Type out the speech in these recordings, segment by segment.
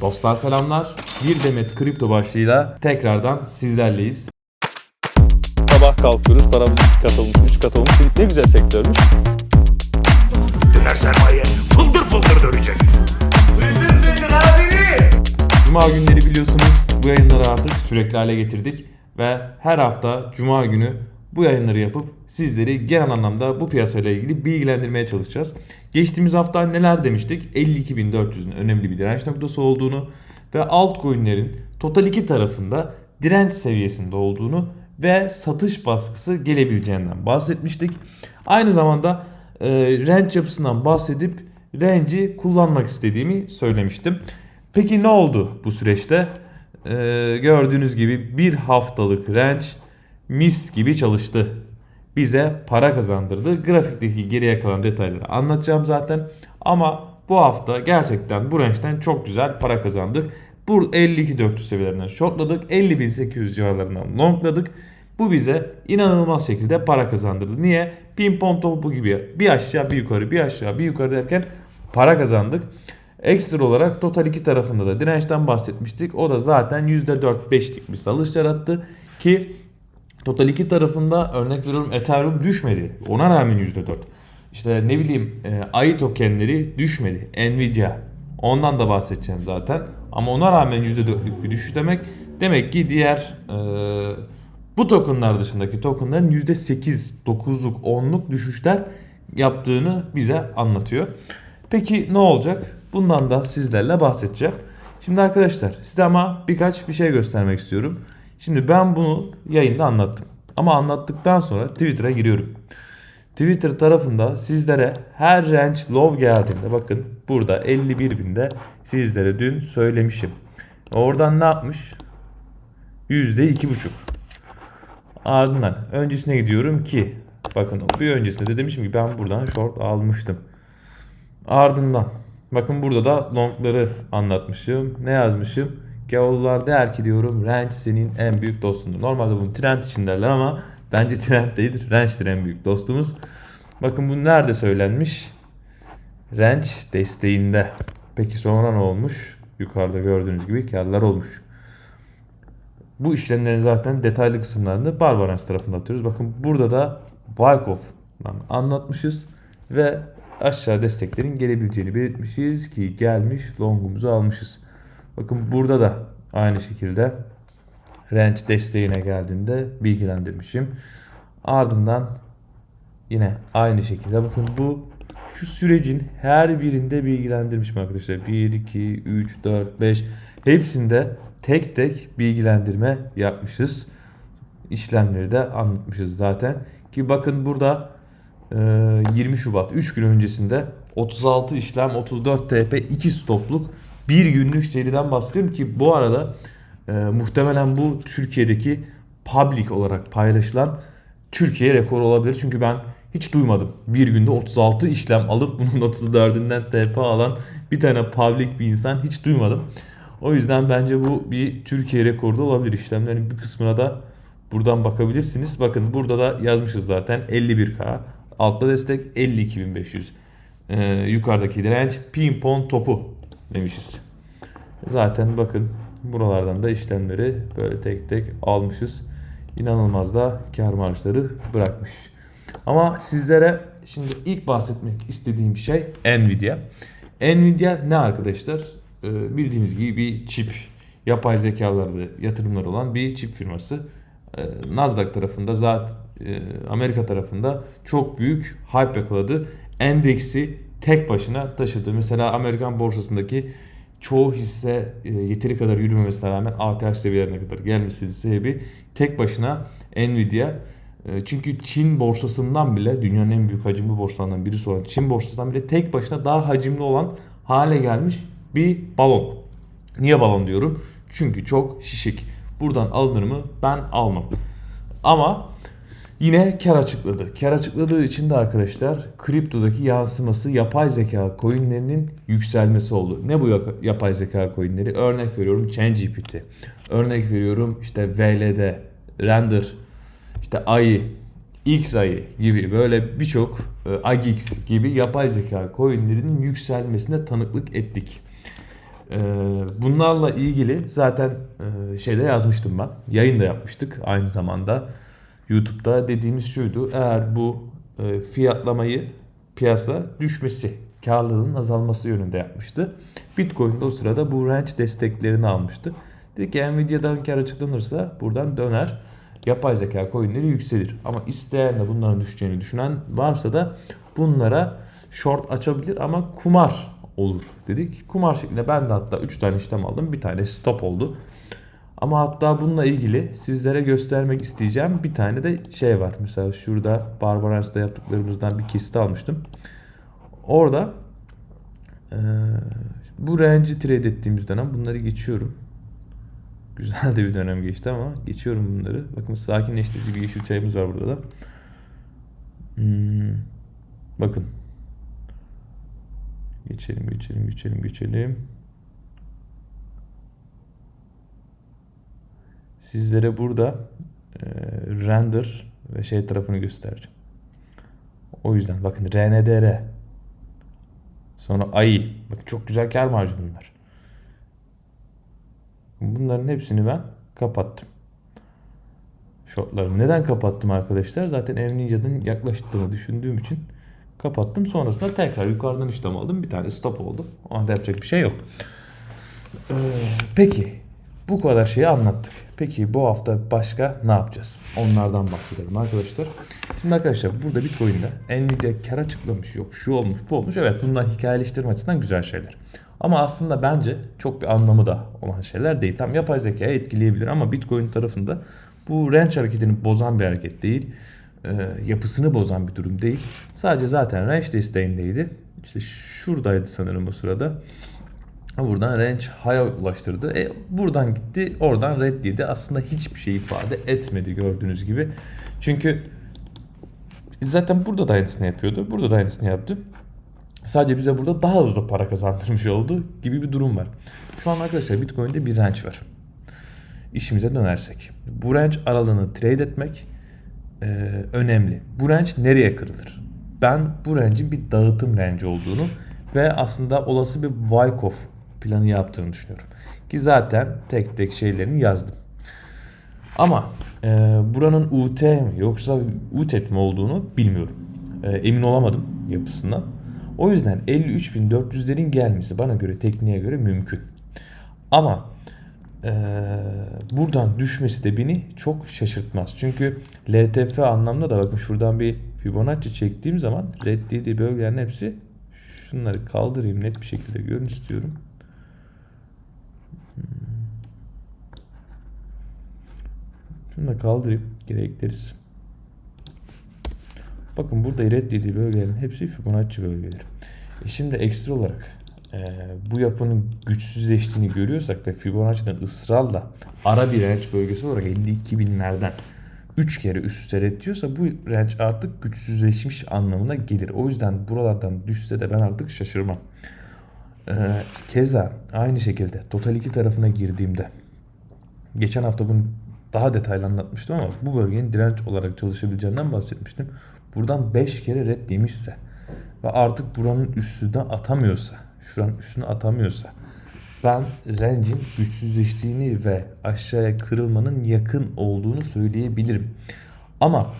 Dostlar selamlar. Bir demet kripto başlığıyla tekrardan sizlerleyiz. Sabah kalkıyoruz, paramız iki kat olmuş, üç kat olmuş. Ne güzel sektörmüş. Döner sermaye fıldır fıldır dönecek. Cuma günleri biliyorsunuz bu yayınları artık sürekli hale getirdik. Ve her hafta Cuma günü bu yayınları yapıp sizleri genel anlamda bu piyasayla ilgili bilgilendirmeye çalışacağız. Geçtiğimiz hafta neler demiştik? 52.400'ün önemli bir direnç noktası olduğunu ve altcoin'lerin Total 2 tarafında direnç seviyesinde olduğunu ve satış baskısı gelebileceğinden bahsetmiştik. Aynı zamanda e, range yapısından bahsedip range'i kullanmak istediğimi söylemiştim. Peki ne oldu bu süreçte? Ee, gördüğünüz gibi bir haftalık range mis gibi çalıştı. Bize para kazandırdı. Grafikteki geriye kalan detayları anlatacağım zaten. Ama bu hafta gerçekten bu range'den çok güzel para kazandık. Bu 52.400 seviyelerinden shortladık. 50.800 civarlarından longladık. Bu bize inanılmaz şekilde para kazandırdı. Niye? Ping topu gibi bir aşağı bir yukarı bir aşağı bir yukarı derken para kazandık. Ekstra olarak Total 2 tarafında da dirençten bahsetmiştik. O da zaten %4-5'lik bir salış yarattı. Ki Total 2 tarafında örnek veriyorum Ethereum düşmedi. Ona rağmen %4. İşte ne bileyim e, AI tokenleri düşmedi. Nvidia. Ondan da bahsedeceğim zaten. Ama ona rağmen %4'lük bir düşüş demek. Demek ki diğer e, bu tokenlar dışındaki tokenların %8, 9'luk, 10'luk düşüşler yaptığını bize anlatıyor. Peki ne olacak? Bundan da sizlerle bahsedeceğim. Şimdi arkadaşlar size ama birkaç bir şey göstermek istiyorum. Şimdi ben bunu yayında anlattım. Ama anlattıktan sonra Twitter'a giriyorum. Twitter tarafında sizlere her range low geldiğinde bakın burada 51 binde sizlere dün söylemişim. Oradan ne yapmış? %2,5. Ardından öncesine gidiyorum ki bakın bir öncesinde de demişim ki ben buradan short almıştım. Ardından bakın burada da longları anlatmışım. Ne yazmışım? Gavullar der ki diyorum range senin en büyük dostundur. Normalde bunu trend için derler ama bence trend değildir. Range'dir en büyük dostumuz. Bakın bu nerede söylenmiş? Range desteğinde. Peki sonra ne olmuş? Yukarıda gördüğünüz gibi karlar olmuş. Bu işlemlerin zaten detaylı kısımlarını Barbarans tarafında atıyoruz. Bakın burada da Wyckoff'dan anlatmışız ve aşağı desteklerin gelebileceğini belirtmişiz ki gelmiş longumuzu almışız. Bakın burada da aynı şekilde range desteğine geldiğinde bilgilendirmişim. Ardından yine aynı şekilde bakın bu şu sürecin her birinde bilgilendirmişim arkadaşlar. 1, 2, 3, 4, 5 hepsinde tek tek bilgilendirme yapmışız. İşlemleri de anlatmışız zaten. Ki bakın burada e, 20 Şubat 3 gün öncesinde 36 işlem 34 TP 2 stopluk bir günlük seriden bahsediyorum ki bu arada e, muhtemelen bu Türkiye'deki public olarak paylaşılan Türkiye rekoru olabilir. Çünkü ben hiç duymadım. Bir günde 36 işlem alıp bunun 34'ünden TP alan bir tane public bir insan hiç duymadım. O yüzden bence bu bir Türkiye rekoru olabilir. İşlemlerin bir kısmına da buradan bakabilirsiniz. Bakın burada da yazmışız zaten 51K. Altta destek 52.500. Ee, yukarıdaki direnç ping pong topu demişiz. Zaten bakın buralardan da işlemleri böyle tek tek almışız. İnanılmaz da kar marjları bırakmış. Ama sizlere şimdi ilk bahsetmek istediğim şey Nvidia. Nvidia ne arkadaşlar? Ee, bildiğiniz gibi bir çip, yapay zekaları yatırımları olan bir çip firması. Ee, Nasdaq tarafında zaten Amerika tarafında çok büyük hype yakaladı. Endeksi tek başına taşıdı. Mesela Amerikan borsasındaki çoğu hisse e, yeteri kadar yürümemesine rağmen ATH seviyelerine kadar gelmesinin sebebi tek başına Nvidia. E, Çünkü Çin borsasından bile dünyanın en büyük hacimli borsalarından birisi olan Çin borsasından bile tek başına daha hacimli olan hale gelmiş bir balon. Niye balon diyorum? Çünkü çok şişik. Buradan alınır mı? Ben almam. Ama yine kar açıkladı. Kar açıkladığı için de arkadaşlar kriptodaki yansıması yapay zeka coinlerinin yükselmesi oldu. Ne bu yapay zeka coinleri? Örnek veriyorum ChatGPT. Örnek veriyorum işte VLD, Render, işte AI, XAI gibi böyle birçok e, AGX gibi yapay zeka coinlerinin yükselmesine tanıklık ettik. Ee, bunlarla ilgili zaten e, şeyde yazmıştım ben. Yayın da yapmıştık aynı zamanda. YouTube'da dediğimiz şuydu. Eğer bu e, fiyatlamayı piyasa düşmesi, karlılığın azalması yönünde yapmıştı. Bitcoin de o sırada bu range desteklerini almıştı. Dedi ki Nvidia'dan kar açıklanırsa buradan döner. Yapay zeka coinleri yükselir. Ama isteyen de bunların düşeceğini düşünen varsa da bunlara short açabilir ama kumar olur dedik. Kumar şeklinde ben de hatta 3 tane işlem aldım. Bir tane stop oldu. Ama hatta bununla ilgili sizlere göstermek isteyeceğim bir tane de şey var. Mesela şurada Barbarance'da yaptıklarımızdan bir kesit almıştım. Orada eee, bu range'i trade ettiğimiz dönem bunları geçiyorum. Güzel de bir dönem geçti ama geçiyorum bunları. Bakın sakinleştirici bir yeşil çayımız var burada da. Hmm, bakın. Geçelim, geçelim, geçelim, geçelim. Sizlere burada e, render ve şey tarafını göstereceğim. O yüzden bakın RNDR. Sonra AI. Bakın çok güzel kar marjı bunlar. Bunların hepsini ben kapattım. Shortlarımı. Neden kapattım arkadaşlar? Zaten Nvidia'nın yaklaştığını düşündüğüm için kapattım. Sonrasında tekrar yukarıdan işlem aldım. Bir tane stop oldu. O anda yapacak bir şey yok. Ee, peki bu kadar şeyi anlattık. Peki bu hafta başka ne yapacağız? Onlardan bahsedelim arkadaşlar. Şimdi arkadaşlar burada Bitcoin'de Nvidia kar açıklamış yok şu olmuş bu olmuş. Evet bunlar hikayeleştirme açısından güzel şeyler. Ama aslında bence çok bir anlamı da olan şeyler değil. Tam yapay zekayı etkileyebilir ama Bitcoin tarafında bu range hareketini bozan bir hareket değil. Ee, yapısını bozan bir durum değil. Sadece zaten range desteğindeydi. İşte şuradaydı sanırım o sırada. Buradan range high'a ulaştırdı. E, buradan gitti, oradan red dedi. Aslında hiçbir şey ifade etmedi gördüğünüz gibi. Çünkü zaten burada da aynısını yapıyordu. Burada da aynısını yaptı. Sadece bize burada daha hızlı para kazandırmış oldu gibi bir durum var. Şu an arkadaşlar Bitcoin'de bir range var. İşimize dönersek. Bu range aralığını trade etmek e, önemli. Bu range nereye kırılır? Ben bu range'in bir dağıtım range olduğunu ve aslında olası bir Wyckoff planı yaptığını düşünüyorum. Ki zaten tek tek şeylerini yazdım. Ama e, buranın UT mi yoksa UTET mi olduğunu bilmiyorum. E, emin olamadım yapısından. O yüzden 53.400'lerin gelmesi bana göre tekniğe göre mümkün. Ama e, buradan düşmesi de beni çok şaşırtmaz. Çünkü LTF anlamda da bakın şuradan bir Fibonacci çektiğim zaman reddediği bölgelerin hepsi şunları kaldırayım net bir şekilde görün istiyorum. Şunu da kaldırayım. Geri ekleriz. Bakın burada reddediği bölgelerin hepsi Fibonacci bölgeleri. E şimdi ekstra olarak e, bu yapının güçsüzleştiğini görüyorsak ve Fibonacci'den ısrarla ara bir range bölgesi olarak 52 binlerden 3 kere üst üste red diyorsa bu range artık güçsüzleşmiş anlamına gelir. O yüzden buralardan düşse de ben artık şaşırmam. E, keza aynı şekilde Total 2 tarafına girdiğimde geçen hafta bunu daha detaylı anlatmıştım ama bu bölgenin direnç olarak çalışabileceğinden bahsetmiştim. Buradan 5 kere red demişse ve artık buranın üstüne atamıyorsa, şuranın üstüne atamıyorsa ben range'in güçsüzleştiğini ve aşağıya kırılmanın yakın olduğunu söyleyebilirim. Ama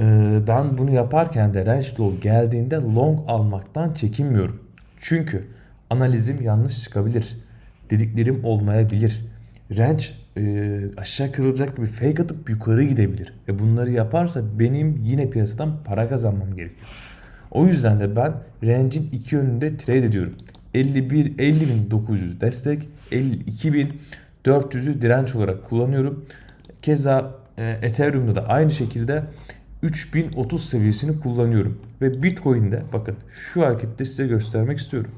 e, ben bunu yaparken de range low geldiğinde long almaktan çekinmiyorum. Çünkü analizim yanlış çıkabilir. Dediklerim olmayabilir. Range e, aşağı kırılacak gibi fake atıp yukarı gidebilir. Ve bunları yaparsa benim yine piyasadan para kazanmam gerekiyor. O yüzden de ben range'in iki yönünde trade ediyorum. 51 50.900 destek, 52.400'ü direnç olarak kullanıyorum. Keza e, Ethereum'da da aynı şekilde 3030 seviyesini kullanıyorum. Ve Bitcoin'de bakın şu harekette size göstermek istiyorum.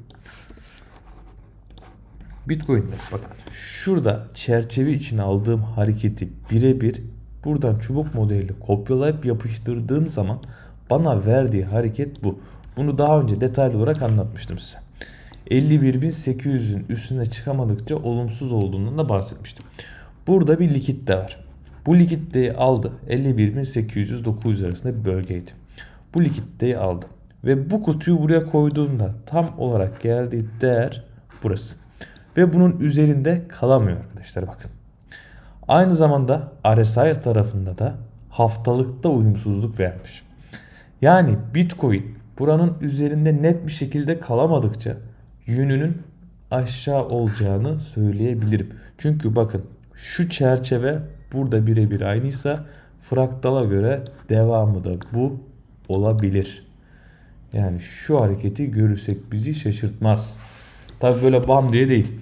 Bitcoin'de bakın şurada çerçeve için aldığım hareketi birebir buradan çubuk modeli kopyalayıp yapıştırdığım zaman bana verdiği hareket bu. Bunu daha önce detaylı olarak anlatmıştım size. 51.800'ün üstüne çıkamadıkça olumsuz olduğundan da bahsetmiştim. Burada bir likit de var. Bu likitteyi aldı. 51.800-900 arasında bir bölgeydi. Bu likitteyi aldı. Ve bu kutuyu buraya koyduğunda tam olarak geldiği değer burası. Ve bunun üzerinde kalamıyor arkadaşlar bakın. Aynı zamanda RSI tarafında da haftalıkta uyumsuzluk vermiş. Yani Bitcoin buranın üzerinde net bir şekilde kalamadıkça yönünün aşağı olacağını söyleyebilirim. Çünkü bakın şu çerçeve burada birebir aynıysa fraktala göre devamı da bu olabilir. Yani şu hareketi görürsek bizi şaşırtmaz. Tabi böyle bam diye değil.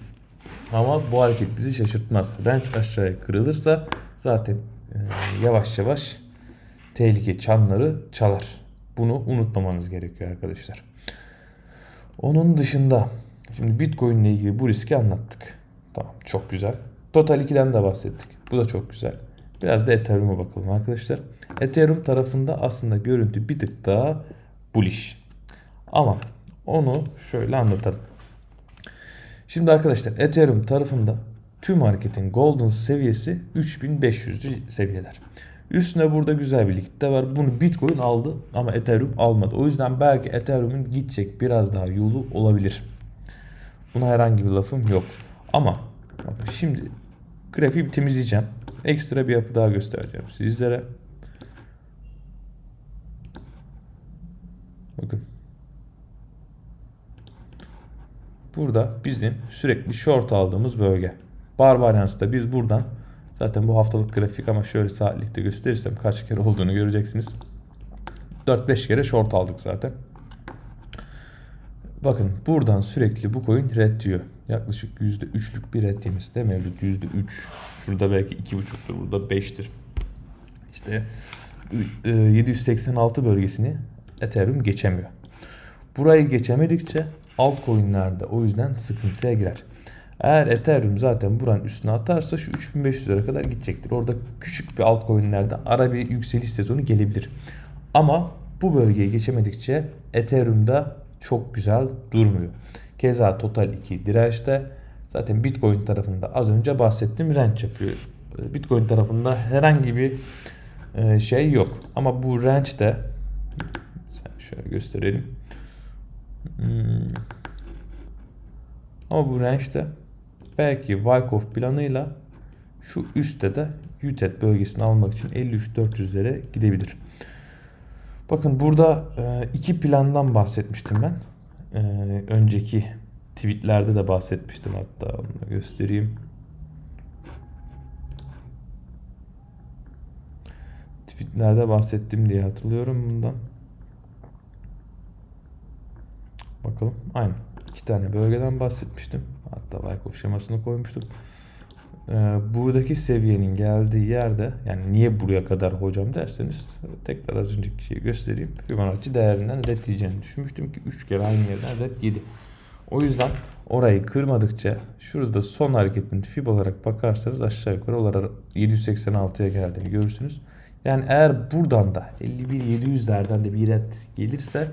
Ama bu hareket bizi şaşırtmaz. Renç aşağıya kırılırsa zaten e, yavaş yavaş tehlike çanları çalar. Bunu unutmamanız gerekiyor arkadaşlar. Onun dışında şimdi Bitcoin ile ilgili bu riski anlattık. Tamam çok güzel. Total 2'den de bahsettik. Bu da çok güzel. Biraz da Ethereum'a bakalım arkadaşlar. Ethereum tarafında aslında görüntü bir tık daha bullish. Ama onu şöyle anlatalım. Şimdi arkadaşlar Ethereum tarafında tüm hareketin golden seviyesi 3500 seviyeler. Üstüne burada güzel bir likitte var. Bunu Bitcoin aldı ama Ethereum almadı. O yüzden belki Ethereum'un gidecek biraz daha yolu olabilir. Buna herhangi bir lafım yok. Ama bakın şimdi grafiği temizleyeceğim. Ekstra bir yapı daha göstereceğim sizlere. Bakın. Burada bizim sürekli short aldığımız bölge. Barbarians'ta biz buradan zaten bu haftalık grafik ama şöyle saatlikte gösterirsem kaç kere olduğunu göreceksiniz. 4-5 kere short aldık zaten. Bakın buradan sürekli bu coin red diyor. Yaklaşık %3'lük bir red yemesi de mevcut. %3. Şurada belki 2.5'tur. Burada 5'tir. İşte e, 786 bölgesini Ethereum geçemiyor. Burayı geçemedikçe altcoin'lerde o yüzden sıkıntıya girer. Eğer Ethereum zaten buranın üstüne atarsa şu 3500'lere kadar gidecektir. Orada küçük bir altcoin'lerde ara bir yükseliş sezonu gelebilir. Ama bu bölgeyi geçemedikçe Ethereum'da çok güzel durmuyor. Keza Total 2 dirençte. Zaten Bitcoin tarafında az önce bahsettiğim range yapıyor. Bitcoin tarafında herhangi bir e, şey yok. Ama bu range'de şöyle gösterelim. Hmm. Ama bu range'de belki Wyckoff planıyla şu üstte de UTED bölgesini almak için 53-400'lere gidebilir. Bakın burada e, iki plandan bahsetmiştim ben. E, önceki tweetlerde de bahsetmiştim hatta onu göstereyim. Tweetlerde bahsettim diye hatırlıyorum bundan. Bakalım. Aynen. İki tane bölgeden bahsetmiştim. Hatta Wyckoff şemasını koymuştum. Ee, buradaki seviyenin geldiği yerde yani niye buraya kadar hocam derseniz tekrar az önceki şeyi göstereyim. Fibonacci değerinden red diyeceğini düşünmüştüm ki 3 kere aynı yerden red yedi. O yüzden orayı kırmadıkça şurada son hareketin fib olarak bakarsanız aşağı yukarı olarak 786'ya geldiğini görürsünüz. Yani eğer buradan da 51-700'lerden de bir red gelirse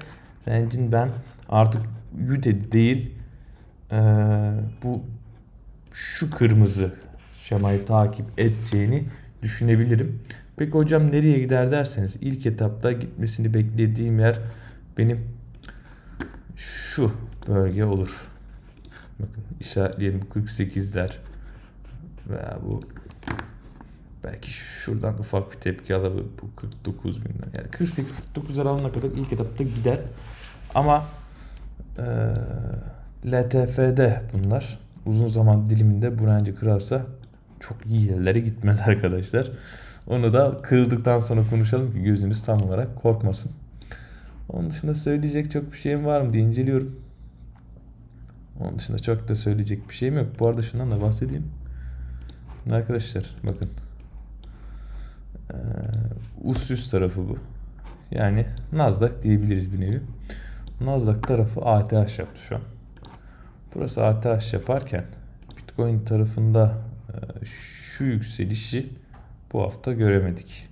range'in ben artık UTED değil ee, bu şu kırmızı şemayı takip edeceğini düşünebilirim. Peki hocam nereye gider derseniz ilk etapta gitmesini beklediğim yer benim şu bölge olur. Bakın işaretleyelim bu 48'ler veya bu belki şuradan ufak bir tepki alabilir bu 49 binden yani 48 49 alana kadar ilk etapta gider ama e, LTF'de bunlar uzun zaman diliminde bu range'i kırarsa çok iyi yerlere gitmez arkadaşlar. Onu da kırıldıktan sonra konuşalım ki gözünüz tam olarak korkmasın. Onun dışında söyleyecek çok bir şeyim var mı diye inceliyorum. Onun dışında çok da söyleyecek bir şeyim yok. Bu arada şundan da bahsedeyim. Arkadaşlar bakın. Ee, us üst tarafı bu. Yani Nasdaq diyebiliriz bir nevi. Nasdaq tarafı ATH yaptı şu an. Burası ATH yaparken Bitcoin tarafında e, şu yükselişi bu hafta göremedik.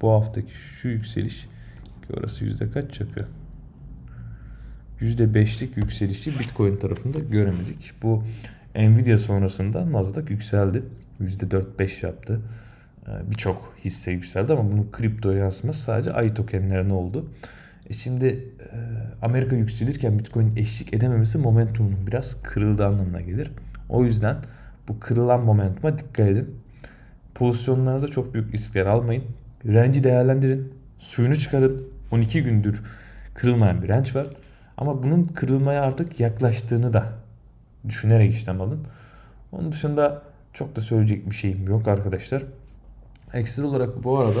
Bu haftaki şu yükseliş ki orası yüzde kaç yapıyor? Yüzde beşlik yükselişi Bitcoin tarafında göremedik. Bu Nvidia sonrasında Nasdaq yükseldi. Yüzde 4-5 yaptı. E, birçok hisse yükseldi ama bunun kripto yansıması sadece ay tokenlerine oldu. Şimdi Amerika yükselirken Bitcoin eşlik edememesi momentumun biraz kırıldığı anlamına gelir. O yüzden bu kırılan momentuma dikkat edin. Pozisyonlarınıza çok büyük riskler almayın. Range'i değerlendirin. Suyunu çıkarın. 12 gündür kırılmayan bir range var. Ama bunun kırılmaya artık yaklaştığını da düşünerek işlem alın. Onun dışında çok da söyleyecek bir şeyim yok arkadaşlar. Ekstra olarak bu arada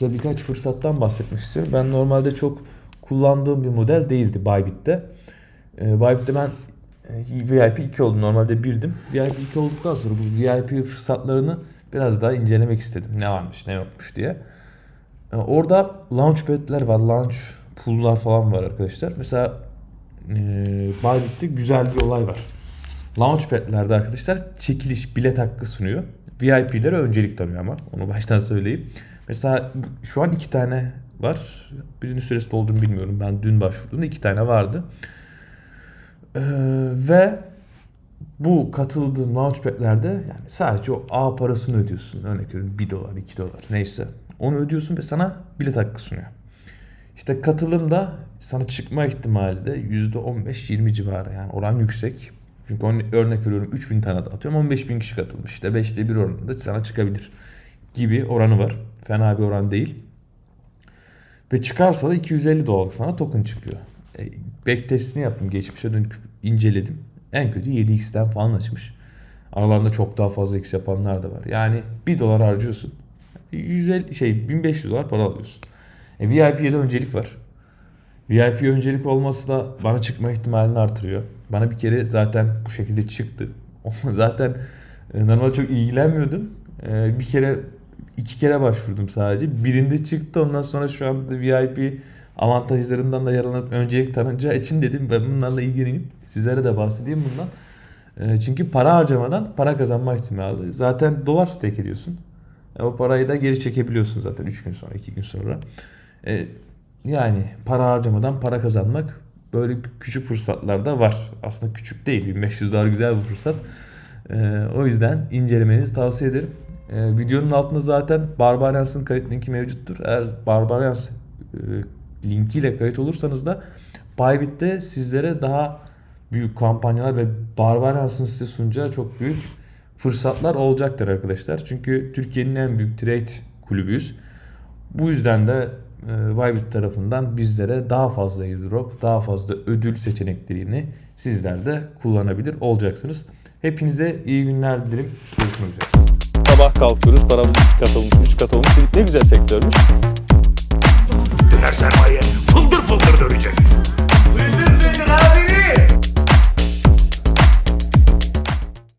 size birkaç fırsattan bahsetmek istiyorum. Ben normalde çok kullandığım bir model değildi Bybit'te. Ee, Bybit'te ben e, VIP 2 oldum. Normalde bildim. VIP 2 olduktan sonra bu VIP fırsatlarını biraz daha incelemek istedim. Ne varmış ne yokmuş diye. Ee, Orada launchpad'ler var. Launch pool'lar falan var arkadaşlar. Mesela e, Bybit'te güzel bir olay var. Launchpad'lerde arkadaşlar çekiliş bilet hakkı sunuyor. VIP'lere öncelik tanıyor ama onu baştan söyleyeyim. Mesela şu an iki tane var. Birinin süresi olduğunu bilmiyorum. Ben dün başvurduğumda iki tane vardı. Ee, ve bu katıldığın launchpad'lerde yani sadece o A parasını ödüyorsun. Örnek veriyorum 1 dolar, 2 dolar neyse. Onu ödüyorsun ve sana bilet hakkı sunuyor. İşte katılımda sana çıkma ihtimali de %15-20 civarı yani oran yüksek. Çünkü örnek veriyorum 3000 tane atıyorum 15 bin kişi katılmış. İşte 5'te 1 oranında sana çıkabilir gibi oranı var. Fena bir oran değil. Ve çıkarsa da 250 dolarlık sana token çıkıyor. E, back testini yaptım. Geçmişe dönüp inceledim. En kötü 7x'ten falan açmış. Aralarında çok daha fazla x yapanlar da var. Yani 1 dolar harcıyorsun. 150 şey 1500 dolar para alıyorsun. E, VIP'ye de öncelik var. VIP öncelik olması da bana çıkma ihtimalini artırıyor. Bana bir kere zaten bu şekilde çıktı. zaten e, normalde çok ilgilenmiyordum. E, bir kere iki kere başvurdum sadece. Birinde çıktı ondan sonra şu anda VIP avantajlarından da yararlanıp öncelik tanınacağı için dedim ben bunlarla ilgileneyim. Sizlere de bahsedeyim bundan. E, çünkü para harcamadan para kazanma ihtimali. Zaten dolar stake ediyorsun. E, o parayı da geri çekebiliyorsun zaten 3 gün sonra 2 gün sonra. E, yani para harcamadan para kazanmak böyle kü- küçük fırsatlar da var. Aslında küçük değil. 1500 dolar güzel bir fırsat. Ee, o yüzden incelemenizi tavsiye ederim. Ee, videonun altında zaten Barbarians'ın kayıt linki mevcuttur. Eğer Barbarians e, linkiyle kayıt olursanız da Bybit'te sizlere daha büyük kampanyalar ve Barbarians'ın size sunacağı çok büyük fırsatlar olacaktır arkadaşlar. Çünkü Türkiye'nin en büyük trade kulübüyüz. Bu yüzden de e, Bybit tarafından bizlere daha fazla airdrop, daha fazla ödül seçeneklerini sizler de kullanabilir olacaksınız. Hepinize iyi günler dilerim. Görüşmek üzere. Sabah kalkıyoruz, paramız iki kat olmuş, üç kat olmuş. Ne güzel sektörmüş. Döner sermaye fıldır fıldır dönecek.